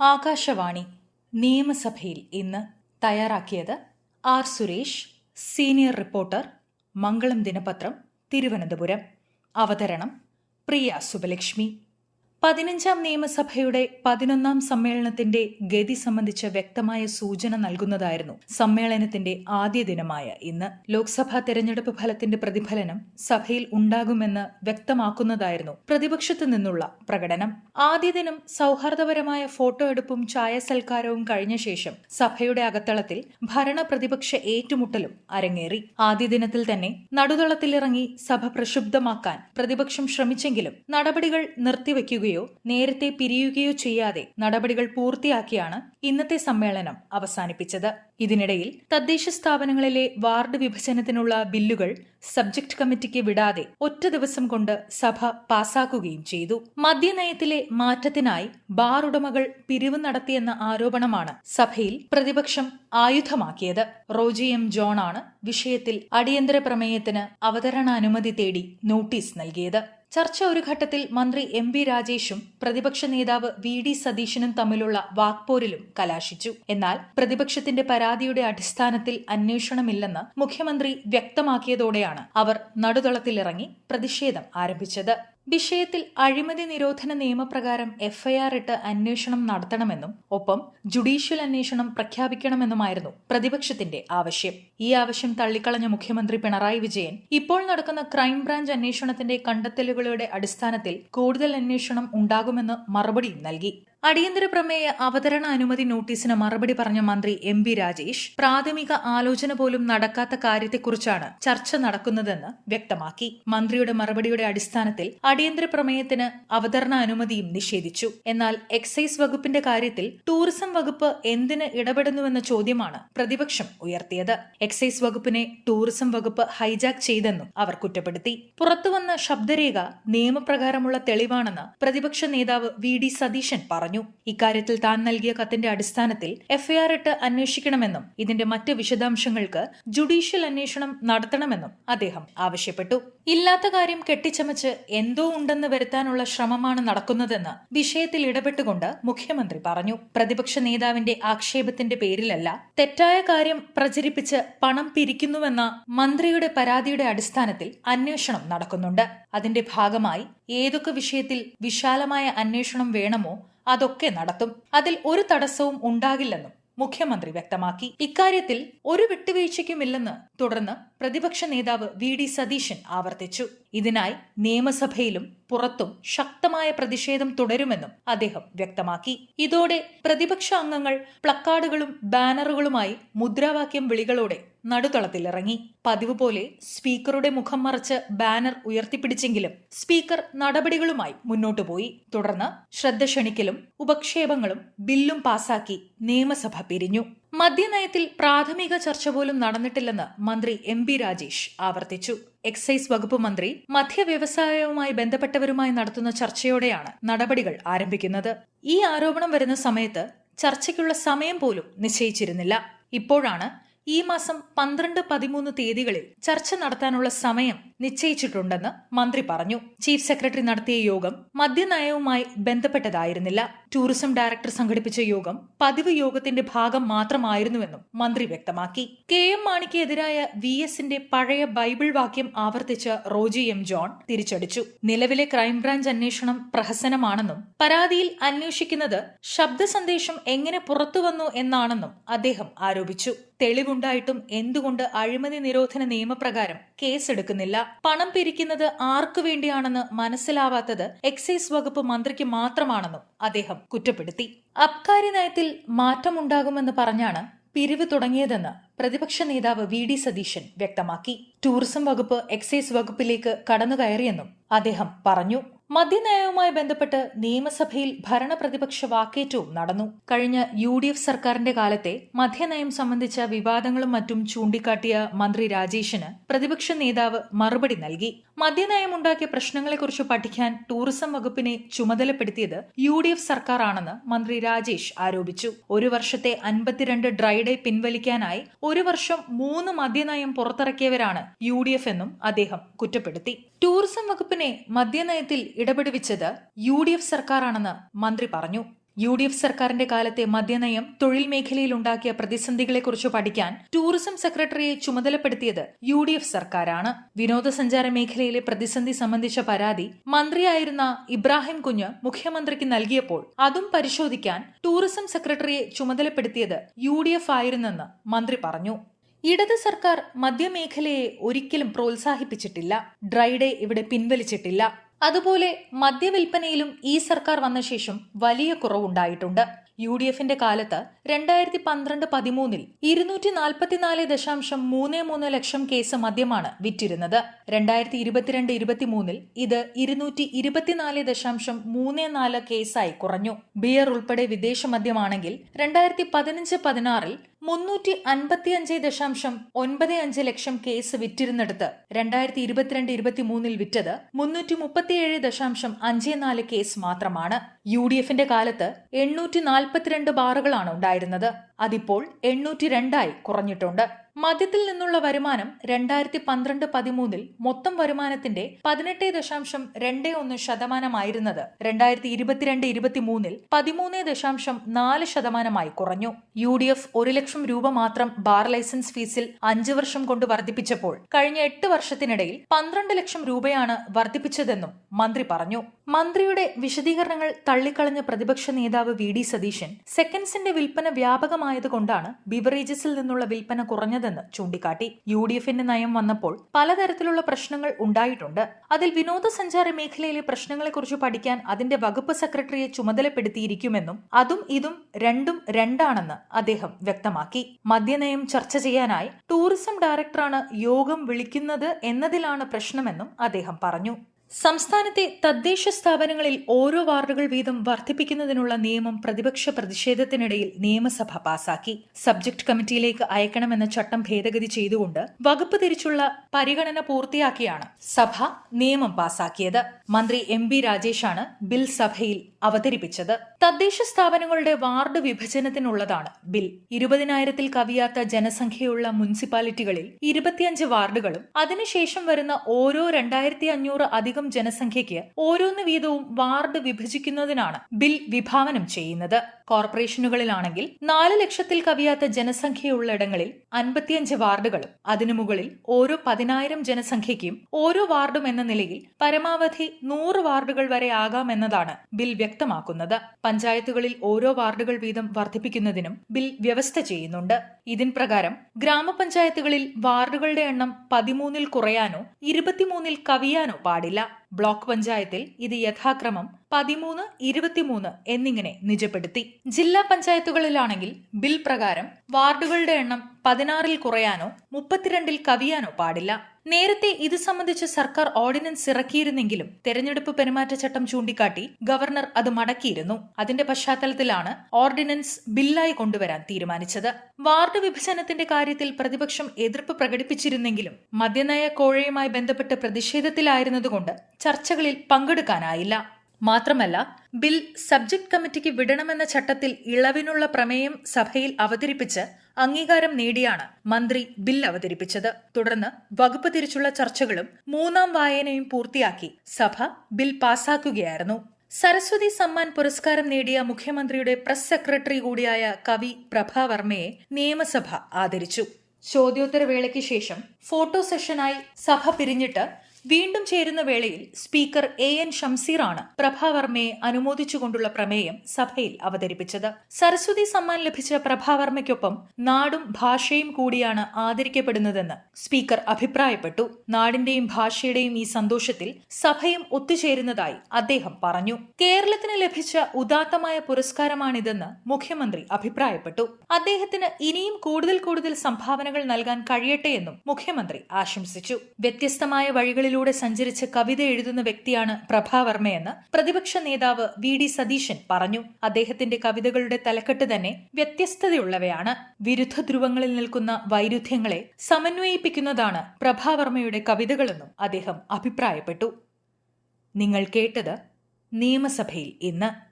ആകാശവാണി നിയമസഭയിൽ ഇന്ന് തയ്യാറാക്കിയത് R Suresh senior reporter Mangalam ദിനപത്രം തിരുവനന്തപുരം. അവതരണം പ്രിയ സുബലക്ഷ്മി. പതിനഞ്ചാം നിയമസഭയുടെ പതിനൊന്നാം സമ്മേളനത്തിന്റെ ഗതി സംബന്ധിച്ച വ്യക്തമായ സൂചന നൽകുന്നതായിരുന്നു സമ്മേളനത്തിന്റെ ആദ്യ ദിനമായ ഇന്ന്. ലോക്സഭാ തെരഞ്ഞെടുപ്പ് ഫലത്തിന്റെ പ്രതിഫലനം സഭയിൽ ഉണ്ടാകുമെന്ന് വ്യക്തമാക്കുന്നതായിരുന്നു പ്രതിപക്ഷത്തു നിന്നുള്ള പ്രകടനം. ആദ്യ ദിനം സൗഹാർദ്ദപരമായ ഫോട്ടോ എടുപ്പും ചായ സൽക്കാരവും കഴിഞ്ഞ ശേഷം സഭയുടെ അകത്തളത്തിൽ ഭരണ പ്രതിപക്ഷ ഏറ്റുമുട്ടലും അരങ്ങേറി. ആദ്യ ദിനത്തിൽ തന്നെ നടുതളത്തിലിറങ്ങി സഭ പ്രക്ഷുബ്ധമാക്കാൻ പ്രതിപക്ഷം ശ്രമിച്ചെങ്കിലും നടപടികൾ നിർത്തിവെക്കുകയോ നേരത്തെ പിരിയുകയോ ചെയ്യാതെ നടപടികൾ പൂർത്തിയാക്കിയാണ് ഇന്നത്തെ സമ്മേളനം അവസാനിപ്പിച്ചത്. ഇതിനിടയിൽ തദ്ദേശ സ്ഥാപനങ്ങളിലെ വാർഡ് വിഭജനത്തിനുള്ള ബില്ലുകൾ സബ്ജക്ട് കമ്മിറ്റിക്ക് വിടാതെ ഒറ്റ ദിവസം കൊണ്ട് സഭ പാസാക്കുകയും ചെയ്തു. മദ്യനയത്തിലെ മാറ്റത്തിനായി ബാർ ഉടമകൾ പിരിവ് നടത്തിയെന്ന ആരോപണമാണ് സഭയിൽ പ്രതിപക്ഷം ആയുധമാക്കിയത്. റോജി എം ജോണാണ് വിഷയത്തിൽ അടിയന്തര പ്രമേയത്തിന് അവതരണാനുമതി തേടി നോട്ടീസ് നൽകിയത്. ചർച്ച ഒരു ഘട്ടത്തിൽ മന്ത്രി എം വി രാജേഷും പ്രതിപക്ഷ നേതാവ് വി ഡി സതീശനും തമ്മിലുള്ള വാക്പോരിലും കലാശിച്ചു. എന്നാൽ പ്രതിപക്ഷത്തിന്റെ പരാതിയുടെ അടിസ്ഥാനത്തിൽ അന്വേഷണമില്ലെന്ന് മുഖ്യമന്ത്രി വ്യക്തമാക്കിയതോടെയാണ് അവർ നടുതളത്തിലിറങ്ങി പ്രതിഷേധം ആരംഭിച്ചത്. വിഷയത്തിൽ അഴിമതി നിരോധന നിയമപ്രകാരം എഫ്ഐആർ ഇട്ട് അന്വേഷണം നടത്തണമെന്നും ഒപ്പം ജുഡീഷ്യൽ അന്വേഷണം പ്രഖ്യാപിക്കണമെന്നുമായിരുന്നു പ്രതിപക്ഷത്തിന്റെ ആവശ്യം. ഈ ആവശ്യം തള്ളിക്കളഞ്ഞ മുഖ്യമന്ത്രി പിണറായി വിജയൻ ഇപ്പോൾ നടക്കുന്ന ക്രൈംബ്രാഞ്ച് അന്വേഷണത്തിന്റെ കണ്ടെത്തലുകളുടെ അടിസ്ഥാനത്തിൽ കൂടുതൽ അന്വേഷണം ഉണ്ടാകുമെന്ന് മറുപടിയും നൽകി. അടിയന്തര പ്രമേയ അവതരണ അനുമതി നോട്ടീസിന് മറുപടി പറഞ്ഞ മന്ത്രി എം ബി രാജേഷ് പ്രാഥമിക ആലോചന പോലും നടക്കാത്ത കാര്യത്തെക്കുറിച്ചാണ് ചർച്ച നടക്കുന്നതെന്ന് വ്യക്തമാക്കി. മന്ത്രിയുടെ മറുപടിയുടെ അടിസ്ഥാനത്തിൽ അടിയന്തര പ്രമേയത്തിന് അവതരണ അനുമതിയും നിഷേധിച്ചു. എന്നാൽ എക്സൈസ് വകുപ്പിന്റെ കാര്യത്തിൽ ടൂറിസം വകുപ്പ് എന്തിന് ഇടപെടുന്നുവെന്ന ചോദ്യമാണ് പ്രതിപക്ഷം ഉയർത്തിയത്. എക്സൈസ് വകുപ്പിനെ ടൂറിസം വകുപ്പ് ഹൈജാക്ക് ചെയ്തെന്നും അവർ കുറ്റപ്പെടുത്തി. പുറത്തുവന്ന ശബ്ദരേഖ നിയമപ്രകാരമുള്ള തെളിവാണെന്ന് പ്രതിപക്ഷ നേതാവ് വി ഡി സതീശൻ പറഞ്ഞു. പറഞ്ഞു. ഇക്കാര്യത്തിൽ താൻ നൽകിയ കത്തിന്റെ അടിസ്ഥാനത്തിൽ എഫ്ഐആർ ഇട്ട് അന്വേഷിക്കണമെന്നും ഇതിന്റെ മറ്റ് വിശദാംശങ്ങൾക്ക് ജുഡീഷ്യൽ അന്വേഷണം നടത്തണമെന്നും അദ്ദേഹം ആവശ്യപ്പെട്ടു. ഇല്ലാത്ത കാര്യം കെട്ടിച്ചമച്ച് എന്തോ ഉണ്ടെന്ന് വരുത്താനുള്ള ശ്രമമാണ് നടക്കുന്നതെന്ന് വിഷയത്തിൽ ഇടപെട്ടുകൊണ്ട് മുഖ്യമന്ത്രി പറഞ്ഞു. പ്രതിപക്ഷ നേതാവിന്റെ ആക്ഷേപത്തിന്റെ പേരിലല്ല തെറ്റായ കാര്യം പ്രചരിപ്പിച്ച് പണം പിരിക്കുന്നുവെന്ന മന്ത്രിയുടെ പരാതിയുടെ അടിസ്ഥാനത്തിൽ അന്വേഷണം നടക്കുന്നുണ്ട്. അതിന്റെ ഭാഗമായി ഏതൊക്കെ വിഷയത്തിൽ വിശാലമായ അന്വേഷണം വേണമോ അതൊക്കെ നടത്തും. അതിൽ ഒരു തടസ്സവും ഉണ്ടാകില്ലെന്നും മുഖ്യമന്ത്രി വ്യക്തമാക്കി. ഇക്കാര്യത്തിൽ ഒരു വിട്ടുവീഴ്ചയ്ക്കുമില്ലെന്ന് തുടർന്ന് പ്രതിപക്ഷ നേതാവ് വി ഡി സതീശൻ ആവർത്തിച്ചു. ഇതിനായി നിയമസഭയിലും പുറത്തും ശക്തമായ പ്രതിഷേധം തുടരുമെന്നും അദ്ദേഹം വ്യക്തമാക്കി. ഇതോടെ പ്രതിപക്ഷ അംഗങ്ങൾ പ്ലക്കാർഡുകളും ബാനറുകളുമായി മുദ്രാവാക്യം വിളികളോടെ നടുതളത്തിലിറങ്ങി പതിവ് പോലെ സ്പീക്കറുടെ മുഖം മറച്ച് ബാനർ ഉയർത്തിപ്പിടിച്ചെങ്കിലും സ്പീക്കർ നടപടികളുമായി മുന്നോട്ടു പോയി. തുടർന്ന് ശ്രദ്ധ ക്ഷണിക്കലും ഉപക്ഷേപങ്ങളും ബില്ലും പാസാക്കി നിയമസഭ പിരിഞ്ഞു. മദ്യനയത്തിൽ പ്രാഥമിക ചർച്ച പോലും നടന്നിട്ടില്ലെന്ന് മന്ത്രി എം ബി രാജേഷ് ആവർത്തിച്ചു. എക്സൈസ് വകുപ്പ് മന്ത്രി മധ്യവ്യവസായവുമായി ബന്ധപ്പെട്ടവരുമായി നടത്തുന്ന ചർച്ചയോടെയാണ് നടപടികൾ ആരംഭിക്കുന്നത്. ഈ ആരോപണം വരുന്ന സമയത്ത് ചർച്ചയ്ക്കുള്ള സമയം പോലും നിശ്ചയിച്ചിരുന്നില്ല. ഇപ്പോഴാണ് ഈ മാസം പന്ത്രണ്ട് പതിമൂന്ന് തീയതികളിൽ ചർച്ച നടത്താനുള്ള സമയം നിശ്ചയിച്ചിട്ടുണ്ടെന്ന് മന്ത്രി പറഞ്ഞു. ചീഫ് സെക്രട്ടറി നടത്തിയ യോഗം മദ്യനയവുമായി ബന്ധപ്പെട്ടതായിരുന്നില്ല. ടൂറിസം ഡയറക്ടർ സംഘടിപ്പിച്ച യോഗം പതിവ് യോഗത്തിന്റെ ഭാഗം മാത്രമായിരുന്നുവെന്നും മന്ത്രി വ്യക്തമാക്കി. കെ എം മാണിക്കെതിരായ വി എസിന്റെ പഴയ ബൈബിൾ വാക്യം ആവർത്തിച്ച റോജി എം ജോൺ തിരിച്ചടിച്ചു. നിലവിലെ ക്രൈംബ്രാഞ്ച് അന്വേഷണം പ്രഹസനമാണെന്നും പരാതിയിൽ അന്വേഷിക്കുന്നത് ശബ്ദ സന്ദേശം എങ്ങനെ പുറത്തുവന്നു എന്നാണെന്നും അദ്ദേഹം ആരോപിച്ചു. തെളിവുണ്ടായിട്ടും എന്തുകൊണ്ട് അഴിമതി നിരോധന നിയമപ്രകാരം കേസെടുക്കുന്നില്ല? പണം പിരിക്കുന്നത് ആർക്കു വേണ്ടിയാണെന്ന് മനസ്സിലാവാത്തത് എക്സൈസ് വകുപ്പ് മന്ത്രിക്ക് മാത്രമാണെന്നും അദ്ദേഹം കുറ്റപ്പെടുത്തി. അബ്കാരി നയത്തിൽ മാറ്റമുണ്ടാകുമെന്ന് പറഞ്ഞാണ് പിരിവ് തുടങ്ങിയതെന്ന് പ്രതിപക്ഷ നേതാവ് വി ഡി സതീശൻ വ്യക്തമാക്കി. ടൂറിസം വകുപ്പ് എക്സൈസ് വകുപ്പിലേക്ക് കടന്നുകയറിയെന്നും അദ്ദേഹം പറഞ്ഞു. മദ്യനയവുമായി ബന്ധപ്പെട്ട് നിയമസഭയിൽ ഭരണപ്രതിപക്ഷ വാക്കേറ്റവും നടന്നു. കഴിഞ്ഞ യു ഡി എഫ് സർക്കാരിന്റെ കാലത്തെ മദ്യനയം സംബന്ധിച്ച വിവാദങ്ങളും മറ്റും ചൂണ്ടിക്കാട്ടിയ മന്ത്രി രാജേഷിന് പ്രതിപക്ഷ നേതാവ് മറുപടി നൽകി. മദ്യനയമുണ്ടാക്കിയ പ്രശ്നങ്ങളെക്കുറിച്ച് പഠിക്കാൻ ടൂറിസം വകുപ്പിനെ ചുമതലപ്പെടുത്തിയത് യു ഡി എഫ് സർക്കാരാണെന്ന് മന്ത്രി രാജേഷ് ആരോപിച്ചു. ഒരു വർഷത്തെ അൻപത്തിരണ്ട് ഡ്രൈഡേ പിൻവലിക്കാനായി ഒരു വർഷം മൂന്ന് മദ്യനയം പുറത്തിറക്കിയവരാണ് യു എന്നും അദ്ദേഹം കുറ്റപ്പെടുത്തി. ടൂറിസം വകുപ്പിനെ മദ്യനയത്തിൽ ഇടപെടുവിച്ചത് യു ഡി എഫ് സർക്കാരാണെന്ന് മന്ത്രി പറഞ്ഞു. യു ഡി എഫ് സർക്കാരിന്റെ കാലത്തെ മദ്യനയം തൊഴിൽ മേഖലയിൽ ഉണ്ടാക്കിയ പ്രതിസന്ധികളെക്കുറിച്ച് പഠിക്കാൻ ടൂറിസം സെക്രട്ടറിയെ ചുമതലപ്പെടുത്തിയത് യു ഡി എഫ് സർക്കാരാണ്. വിനോദസഞ്ചാര മേഖലയിലെ പ്രതിസന്ധി സംബന്ധിച്ച പരാതി മന്ത്രിയായിരുന്ന ഇബ്രാഹിം കുഞ്ഞ് മുഖ്യമന്ത്രിക്ക് നൽകിയപ്പോൾ അതും പരിശോധിക്കാൻ ടൂറിസം സെക്രട്ടറിയെ ചുമതലപ്പെടുത്തിയത് യു ഡി എഫ് ആയിരുന്നെന്ന് മന്ത്രി പറഞ്ഞു. ഇടത് സർക്കാർ മദ്യമേഖലയെ ഒരിക്കലും പ്രോത്സാഹിപ്പിച്ചിട്ടില്ല. ഡ്രൈഡേ ഇവിടെ പിൻവലിച്ചിട്ടില്ല. അതുപോലെ മദ്യവിൽപ്പനയിലും ഈ സർക്കാർ വന്ന ശേഷം വലിയ കുറവുണ്ടായിട്ടുണ്ട്. യു ഡി എഫിന്റെ കാലത്ത് രണ്ടായിരത്തി പന്ത്രണ്ട് പതിമൂന്നിൽ ഇരുന്നൂറ്റി നാൽപ്പത്തിനാല് ദശാംശം മൂന്ന് മൂന്ന് ലക്ഷം കേസ് മദ്യമാണ് വിറ്റിരുന്നത്. രണ്ടായിരത്തി ഇരുപത്തിരണ്ട് ഇരുപത്തിമൂന്നിൽ ഇത് ഇരുന്നൂറ്റി ഇരുപത്തിനാല് ദശാംശം മൂന്ന് നാല് കേസായി കുറഞ്ഞു. ബിയർ ഉൾപ്പെടെ വിദേശ മദ്യമാണെങ്കിൽ രണ്ടായിരത്തി പതിനഞ്ച് പതിനാറിൽ മുന്നൂറ്റി അൻപത്തിയഞ്ച് ദശാംശം ഒൻപത് അഞ്ച് ലക്ഷം കേസ് വിറ്റിരുന്നിടത്ത് രണ്ടായിരത്തി ഇരുപത്തിരണ്ട് ഇരുപത്തിമൂന്നിൽ വിറ്റത് മുന്നൂറ്റി മുപ്പത്തിയേഴ് ദശാംശം അഞ്ച് നാല് കേസ് മാത്രമാണ്. യു ഡി എഫിന്റെ കാലത്ത് എണ്ണൂറ്റി നാൽപ്പത്തിരണ്ട് ബാറുകളാണ് ഉണ്ടായിരുന്നത്. അതിപ്പോൾ എണ്ണൂറ്റി രണ്ടായി കുറഞ്ഞിട്ടുണ്ട്. മദ്യത്തിൽ നിന്നുള്ള വരുമാനം രണ്ടായിരത്തി പന്ത്രണ്ട് പതിമൂന്നിൽ മൊത്തം വരുമാനത്തിന്റെ പതിനെട്ട് ദശാംശം രണ്ട് ഒന്ന് ശതമാനമായിരുന്നത്. രണ്ടായിരത്തി ഇരുപത്തിരണ്ട് ഇരുപത്തിമൂന്നിൽ പതിമൂന്ന് ദശാംശം നാല് ശതമാനമായി കുറഞ്ഞു. യു ഡി എഫ് ഒരു ലക്ഷം രൂപ മാത്രം ബാർ ലൈസൻസ് ഫീസിൽ അഞ്ചു വർഷം കൊണ്ട് വർദ്ധിപ്പിച്ചപ്പോൾ കഴിഞ്ഞ എട്ട് വർഷത്തിനിടയിൽ പന്ത്രണ്ട് ലക്ഷം രൂപയാണ് വർദ്ധിപ്പിച്ചതെന്നും മന്ത്രി പറഞ്ഞു. മന്ത്രിയുടെ വിശദീകരണങ്ങൾ തള്ളിക്കളഞ്ഞ പ്രതിപക്ഷ നേതാവ് വി ഡി സതീശൻ സെക്കൻഡ്സിന്റെ വിൽപ്പന വ്യാപകമായതുകൊണ്ടാണ് ബിവറേജസിൽ നിന്നുള്ള വിൽപ്പന കുറഞ്ഞതെന്ന് ചൂണ്ടിക്കാട്ടി. യു ഡി എഫിന്റെ നയം വന്നപ്പോൾ പലതരത്തിലുള്ള പ്രശ്നങ്ങൾ ഉണ്ടായിട്ടുണ്ട്. അതിൽ വിനോദസഞ്ചാര മേഖലയിലെ പ്രശ്നങ്ങളെക്കുറിച്ച് പഠിക്കാൻ അതിന്റെ വകുപ്പ് സെക്രട്ടറിയെ ചുമതലപ്പെടുത്തിയിരിക്കുമെന്നും അതും ഇതും രണ്ടും രണ്ടാണെന്ന് അദ്ദേഹം വ്യക്തമാക്കി. മദ്യനയം ചർച്ച ചെയ്യാനായി ടൂറിസം ഡയറക്ടറാണ് യോഗം വിളിക്കുന്നത് എന്നതിലാണ് പ്രശ്നമെന്നും അദ്ദേഹം പറഞ്ഞു. സംസ്ഥാനത്തെ തദ്ദേശ സ്ഥാപനങ്ങളിൽ ഓരോ വാർഡുകൾ വീതം വർദ്ധിപ്പിക്കുന്നതിനുള്ള നിയമം പ്രതിപക്ഷ പ്രതിഷേധത്തിനിടയിൽ നിയമസഭ പാസാക്കി. സബ്ജക്ട് കമ്മിറ്റിയിലേക്ക് അയക്കണമെന്ന ചട്ടം ഭേദഗതി ചെയ്തുകൊണ്ട് വകുപ്പ് തിരിച്ചുള്ള പരിഗണന പൂർത്തിയാക്കിയാണ് സഭ നിയമം പാസാക്കിയത്. മന്ത്രി എം ബി രാജേഷാണ് ബിൽ സഭയിൽ അവതരിപ്പിച്ചത്. തദ്ദേശ സ്ഥാപനങ്ങളുടെ വാർഡ് വിഭജനത്തിനുള്ളതാണ് ബിൽ. ഇരുപതിനായിരത്തിൽ കവിയാത്ത ജനസംഖ്യയുള്ള മുനിസിപ്പാലിറ്റികളിൽ ഇരുപത്തിയഞ്ച് വാർഡുകളും അതിനുശേഷം വരുന്ന ഓരോ രണ്ടായിരത്തി അഞ്ഞൂറ് അധികം ജനസംഖ്യയ്ക്ക് ഓരോന്ന് വീതവും വാർഡ് വിഭജിക്കുന്നതിനാണ് ബിൽ വിഭാവനം ചെയ്യുന്നത്. കോർപ്പറേഷനുകളിലാണെങ്കിൽ നാല് ലക്ഷത്തിൽ കവിയാത്ത ജനസംഖ്യയുള്ളിടങ്ങളിൽ അൻപത്തിയഞ്ച് വാർഡുകളും അതിനു മുകളിൽ ഓരോ പതിനായിരം ജനസംഖ്യയ്ക്കും ഓരോ വാർഡും എന്ന നിലയിൽ പരമാവധി നൂറ് വാർഡുകൾ വരെ ആകാമെന്നതാണ് ബിൽ വ്യക്തമാക്കുന്നത്. പഞ്ചായത്തുകളിൽ ഓരോ വാർഡുകൾ വീതം വർദ്ധിപ്പിക്കുന്നതിനും ബിൽ വ്യവസ്ഥ ചെയ്യുന്നുണ്ട്. ഇതിൻ പ്രകാരം ഗ്രാമപഞ്ചായത്തുകളിൽ വാർഡുകളുടെ എണ്ണം പതിമൂന്നിൽ കുറയാനോ ഇരുപത്തിമൂന്നിൽ കവിയാനോ പാടില്ല. ബ്ലോക്ക് പഞ്ചായത്തിൽ ഇത് യഥാക്രമം പതിമൂന്ന് ഇരുപത്തിമൂന്ന് എന്നിങ്ങനെ നിജപ്പെടുത്തി. ജില്ലാ പഞ്ചായത്തുകളിലാണെങ്കിൽ ബിൽ പ്രകാരം വാർഡുകളുടെ എണ്ണം പതിനാറിൽ കുറയാനോ മുപ്പത്തിരണ്ടിൽ കവിയാനോ പാടില്ല. നേരത്തെ ഇത് സംബന്ധിച്ച് സർക്കാർ ഓർഡിനൻസ് ഇറക്കിയിരുന്നെങ്കിലും തെരഞ്ഞെടുപ്പ് പെരുമാറ്റച്ചട്ടം ചൂണ്ടിക്കാട്ടി ഗവർണർ അത് മടക്കിയിരുന്നു. അതിന്റെ പശ്ചാത്തലത്തിലാണ് ഓർഡിനൻസ് ബില്ലായി കൊണ്ടുവരാൻ തീരുമാനിച്ചത്. വാർഡ് വിഭജനത്തിന്റെ കാര്യത്തിൽ പ്രതിപക്ഷം എതിർപ്പ് പ്രകടിപ്പിച്ചിരുന്നെങ്കിലും മദ്യനയ കോഴയുമായി ബന്ധപ്പെട്ട് പ്രതിഷേധത്തിലായിരുന്നതുകൊണ്ട് ചർച്ചകളിൽ പങ്കെടുക്കാനായില്ല. മാത്രമല്ല ബിൽ സബ്ജക്ട് കമ്മിറ്റിക്ക് വിടണമെന്ന ചട്ടത്തിൽ ഇളവിനുള്ള പ്രമേയം സഭയിൽ അവതരിപ്പിച്ച് അംഗീകാരം നേടിയാണ് മന്ത്രി ബിൽ അവതരിപ്പിച്ചത്. തുടർന്ന് വകുപ്പ് തിരിച്ചുള്ള ചർച്ചകളും മൂന്നാം വായനയും പൂർത്തിയാക്കി സഭ ബിൽ പാസാക്കുകയായിരുന്നു. സരസ്വതി സമ്മാൻ പുരസ്കാരം നേടിയ മുഖ്യമന്ത്രിയുടെ പ്രസ് സെക്രട്ടറി കൂടിയായ കവി പ്രഭാവർമ്മയെ നിയമസഭ ആദരിച്ചു. ചോദ്യോത്തരവേളയ്ക്ക് ശേഷം ഫോട്ടോ സെഷനായി സഭ പിരിഞ്ഞിട്ട് വീണ്ടും ചേരുന്ന വേളയിൽ സ്പീക്കർ എ എൻ ഷംസീറാണ് പ്രഭാവർമ്മയെ അനുമോദിച്ചുകൊണ്ടുള്ള പ്രമേയം സഭയിൽ അവതരിപ്പിച്ചത്. സരസ്വതി സമ്മാൻ ലഭിച്ച പ്രഭാവർമ്മയ്ക്കൊപ്പം നാടും ഭാഷയും കൂടിയാണ് ആദരിക്കപ്പെടുന്നതെന്ന് സ്പീക്കർ അഭിപ്രായപ്പെട്ടു. നാടിന്റെയും ഭാഷയുടെയും ഈ സന്തോഷത്തിൽ സഭയും ഒത്തുചേരുന്നതായി അദ്ദേഹം പറഞ്ഞു. കേരളത്തിന് ലഭിച്ച ഉദാത്തമായ പുരസ്കാരമാണിതെന്ന് മുഖ്യമന്ത്രി അഭിപ്രായപ്പെട്ടു. അദ്ദേഹത്തിന് ഇനിയും കൂടുതൽ കൂടുതൽ സംഭാവനകൾ നൽകാൻ കഴിയട്ടെ എന്നും മുഖ്യമന്ത്രി ആശംസിച്ചു. വ്യത്യസ്തമായ വഴികളിൽ വഴികളിലൂടെ സഞ്ചരിച്ച് കവിത എഴുതുന്ന വ്യക്തിയാണ് പ്രഭാവർമ്മയെന്ന് പ്രതിപക്ഷ നേതാവ് വി ഡി സതീശൻ പറഞ്ഞു. അദ്ദേഹത്തിന്റെ കവിതകളുടെ തലക്കെട്ട് തന്നെ വ്യത്യസ്തതയുള്ളവയാണ്. വിരുദ്ധ ധ്രുവങ്ങളിൽ നിൽക്കുന്ന വൈരുദ്ധ്യങ്ങളെ സമന്വയിപ്പിക്കുന്നതാണ് പ്രഭാവർമ്മയുടെ കവിതകളെന്നും അദ്ദേഹം അഭിപ്രായപ്പെട്ടു. നിങ്ങൾ കേട്ടത് നിയമസഭയിൽ ഇന്ന്.